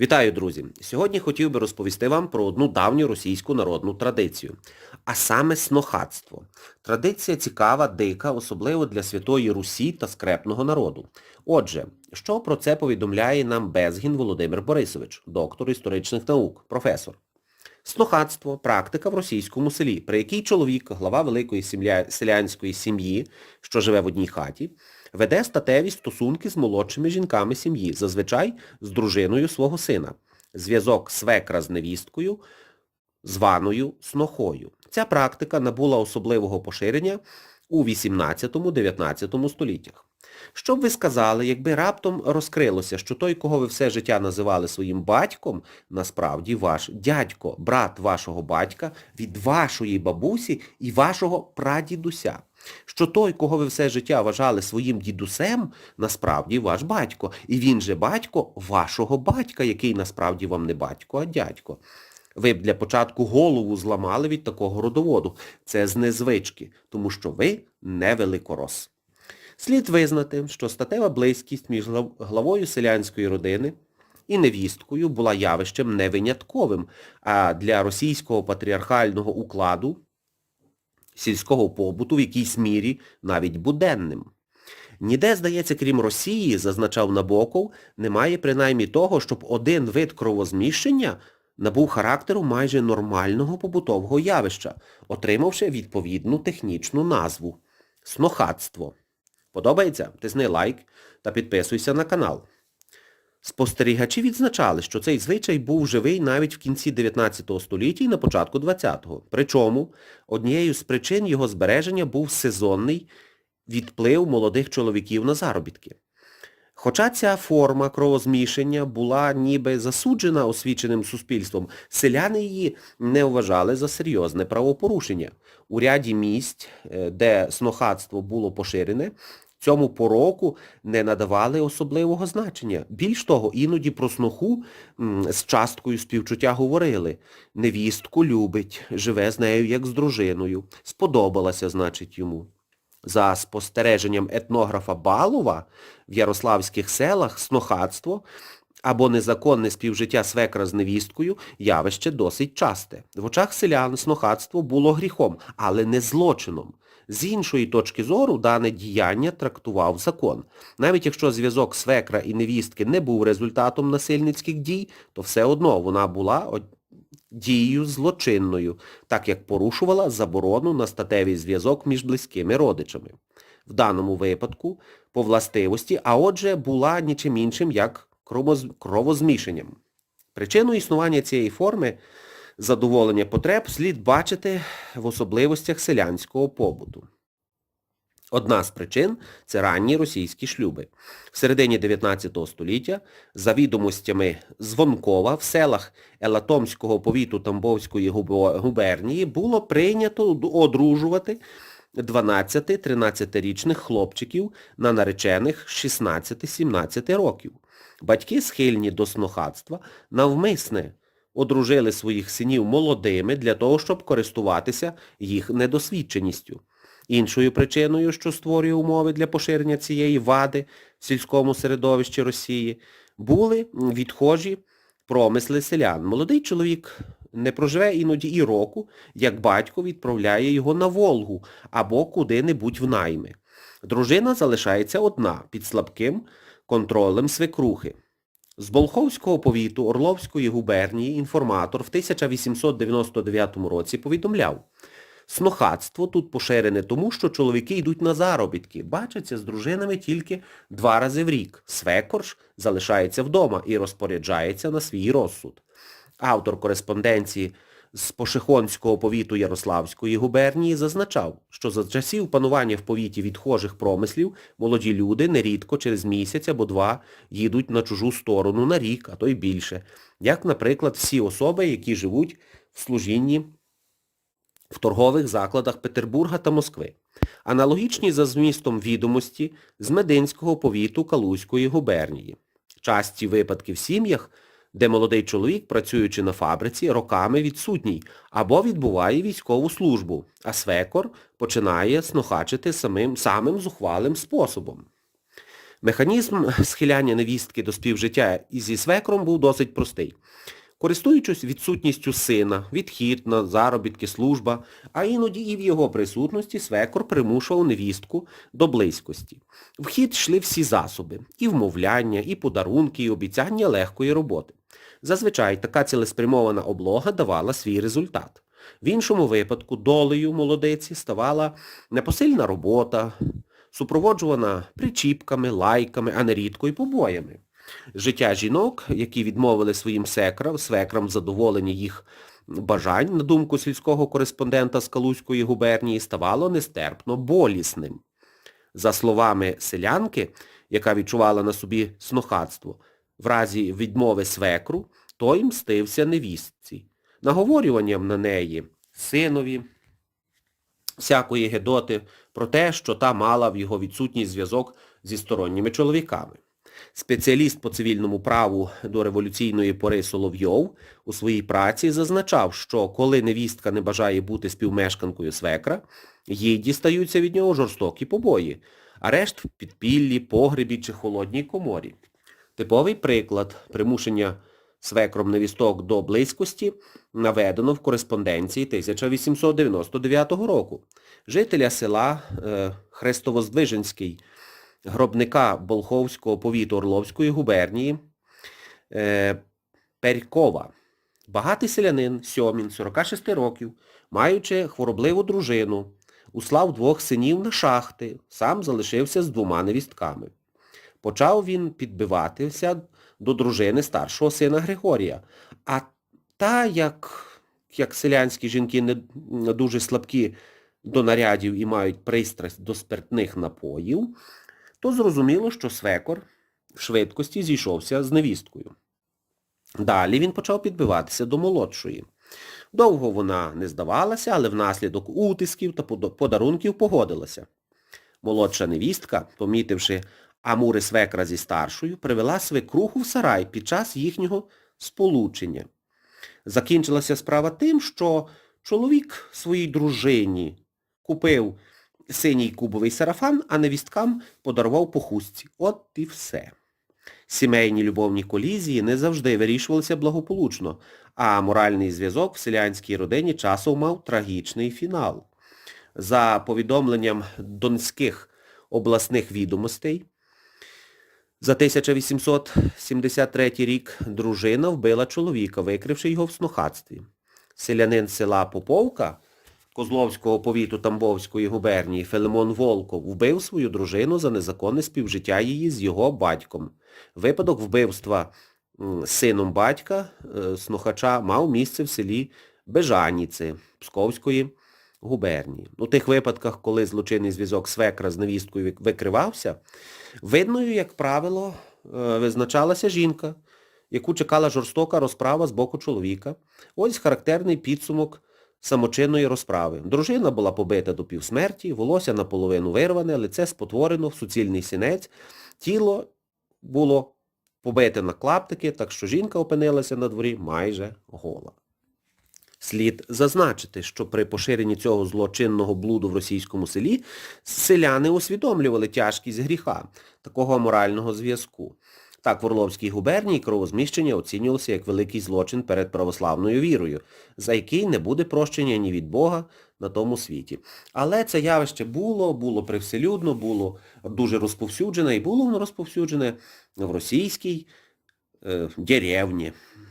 Вітаю, друзі! Сьогодні хотів би розповісти вам про одну давню російську народну традицію, а саме снохатство. Традиція цікава, дика, особливо для Святої Русі та скрепного народу. Отже, що про це повідомляє нам Безгін Володимир Борисович, доктор історичних наук, професор. Снохатство – практика в російському селі, при якій чоловік, глава великої селянської сім'ї, що живе в одній хаті, веде статеві стосунки з молодшими жінками сім'ї, зазвичай з дружиною свого сина. Зв'язок свекра з невісткою, званою снохою. Ця практика набула особливого поширення у 18-19 століттях. Що б ви сказали, якби раптом розкрилося, що той, кого ви все життя називали своїм батьком, насправді ваш дядько, брат вашого батька, від вашої бабусі і вашого прадідуся. Що той, кого ви все життя вважали своїм дідусем, насправді ваш батько. І він же батько вашого батька, який насправді вам не батько, а дядько. Ви б для початку голову зламали від такого родоводу. Це з незвички, тому що ви не великорос. Слід визнати, що статева близькість між главою селянської родини і невісткою була явищем не винятковим, а для російського патріархального укладу сільського побуту в якійсь мірі навіть буденним. Ніде, здається, крім Росії, зазначав Набоков, немає принаймні того, щоб один вид кровозміщення набув характеру майже нормального побутового явища, отримавши відповідну технічну назву – снохатство. Подобається? Тисни лайк та підписуйся на канал. Спостерігачі відзначали, що цей звичай був живий навіть в кінці 19 століття і на початку 20-го. Причому однією з причин його збереження був сезонний відплив молодих чоловіків на заробітки. Хоча ця форма кровозмішання була ніби засуджена освіченим суспільством, селяни її не вважали за серйозне правопорушення. У ряді місць, е, де снохатство було поширене, цьому пороку не надавали особливого значення. Більш того, іноді про сноху з часткою співчуття говорили. Невістку любить, живе з нею як з дружиною. Сподобалася, значить, йому. За спостереженням етнографа Балова, в ярославських селах снохатство або незаконне співжиття свекра з невісткою явище досить часте. В очах селян снохатство було гріхом, але не злочином. З іншої точки зору дане діяння трактував закон. Навіть якщо зв'язок свекра і невістки не був результатом насильницьких дій, то все одно вона була дією злочинною, так як порушувала заборону на статевий зв'язок між близькими родичами. В даному випадку, по властивості, а отже, була нічим іншим, як кровозмішанням. Причину існування цієї форми задоволення потреб слід бачити в особливостях селянського побуту. Одна з причин – це ранні російські шлюби. В середині 19 століття, за відомостями Звонкова, в селах Елатомського повіту Тамбовської губернії було прийнято одружувати 12-13-річних хлопчиків на наречених 16-17 років. Батьки, схильні до снохатства, навмисне одружили своїх синів молодими для того, щоб користуватися їх недосвідченістю. Іншою причиною, що створює умови для поширення цієї вади в сільському середовищі Росії, були відхожі промисли селян. Молодий чоловік не проживе іноді і року, як батько відправляє його на Волгу або куди-небудь в найми. Дружина залишається одна під слабким контролем свекрухи. З Болховського повіту Орловської губернії інформатор в 1899 році повідомляв, Снохатство тут поширене тому, що чоловіки йдуть на заробітки, бачаться з дружинами тільки два рази в рік. Свекорж залишається вдома і розпоряджається на свій розсуд. Автор кореспонденції з Пошехонського повіту Ярославської губернії зазначав, що за часів панування в повіті відхожих промислів молоді люди нерідко через місяць або два їдуть на чужу сторону на рік, а то й більше, як, наприклад, всі особи, які живуть в служінні в торгових закладах Петербурга та Москви. Аналогічні за змістом відомості з Мединського повіту Калузької губернії. Часті випадки в сім'ях, де молодий чоловік, працюючи на фабриці, роками відсутній або відбуває військову службу, а свекор починає снохачити самим, самим зухвалим способом. Механізм схиляння невістки до співжиття зі свекром був досить простий. Користуючись відсутністю сина, відхід на заробітки, служба, а іноді і в його присутності свекор примушував невістку до близькості. В хід йшли всі засоби – і вмовляння, і подарунки, і обіцяння легкої роботи. Зазвичай така цілеспрямована облога давала свій результат. В іншому випадку долею молодиці ставала непосильна робота, супроводжувана причіпками, лайками, а нерідко й побоями. Життя жінок, які відмовили своїм секрам, свекрам задоволення їх бажань, на думку сільського кореспондента з Калузької губернії, ставало нестерпно болісним. За словами селянки, яка відчувала на собі снохатство, в разі відмови свекру, той мстився невістці, наговорюванням на неї, синові, всякої гедоти про те, що та мала в його відсутність зв'язок зі сторонніми чоловіками. Спеціаліст по цивільному праву до революційної пори Соловйов у своїй праці зазначав, що коли невістка не бажає бути співмешканкою свекра, їй дістаються від нього жорстокі побої, арешт в підпіллі, погребі чи холодній коморі. Типовий приклад примушення свекром невісток до близькості наведено в кореспонденції 1899 року. Жителя села е, Хрестовоздвиженський гробника Болховського повіту Орловської губернії е, Перькова. Багатий селянин Сьомін, 46 років, маючи хворобливу дружину, услав двох синів на шахти, сам залишився з двома невістками. Почав він підбиватися до дружини старшого сина Григорія. А та, як, як селянські жінки не, дуже слабкі до нарядів і мають пристрасть до спиртних напоїв, то зрозуміло, що свекор в швидкості зійшовся з невісткою. Далі він почав підбиватися до молодшої. Довго вона не здавалася, але внаслідок утисків та подарунків погодилася. Молодша невістка, помітивши амури свекра зі старшою, привела свекруху в сарай під час їхнього сполучення. Закінчилася справа тим, що чоловік своїй дружині купив синій кубовий сарафан, а невісткам подарував по хустці. От і все. Сімейні любовні колізії не завжди вирішувалися благополучно, а моральний зв'язок в селянській родині часом мав трагічний фінал. За повідомленням донських обласних відомостей, за 1873 рік дружина вбила чоловіка, викривши його в снохатстві. Селянин села Поповка Козловського повіту Тамбовської губернії Филимон Волков вбив свою дружину за незаконне співжиття її з його батьком. Випадок вбивства сином батька е, снохача мав місце в селі Бежаніці Псковської губернії. У тих випадках, коли злочинний зв'язок свекра з невісткою викривався, видною, як правило, е, визначалася жінка, яку чекала жорстока розправа з боку чоловіка. Ось характерний підсумок самочинної розправи. Дружина була побита до півсмерті, волосся наполовину вирване, лице спотворено в суцільний сінець, тіло було побите на клаптики, так що жінка опинилася на дворі майже гола. Слід зазначити, що при поширенні цього злочинного блуду в російському селі селяни усвідомлювали тяжкість гріха, такого морального зв'язку. Так, в Орловській губернії кровозміщення оцінювалося як великий злочин перед православною вірою, за який не буде прощення ні від Бога на тому світі. Але це явище було, було привселюдно, було дуже розповсюджене, і було воно розповсюджене в російській е, деревні,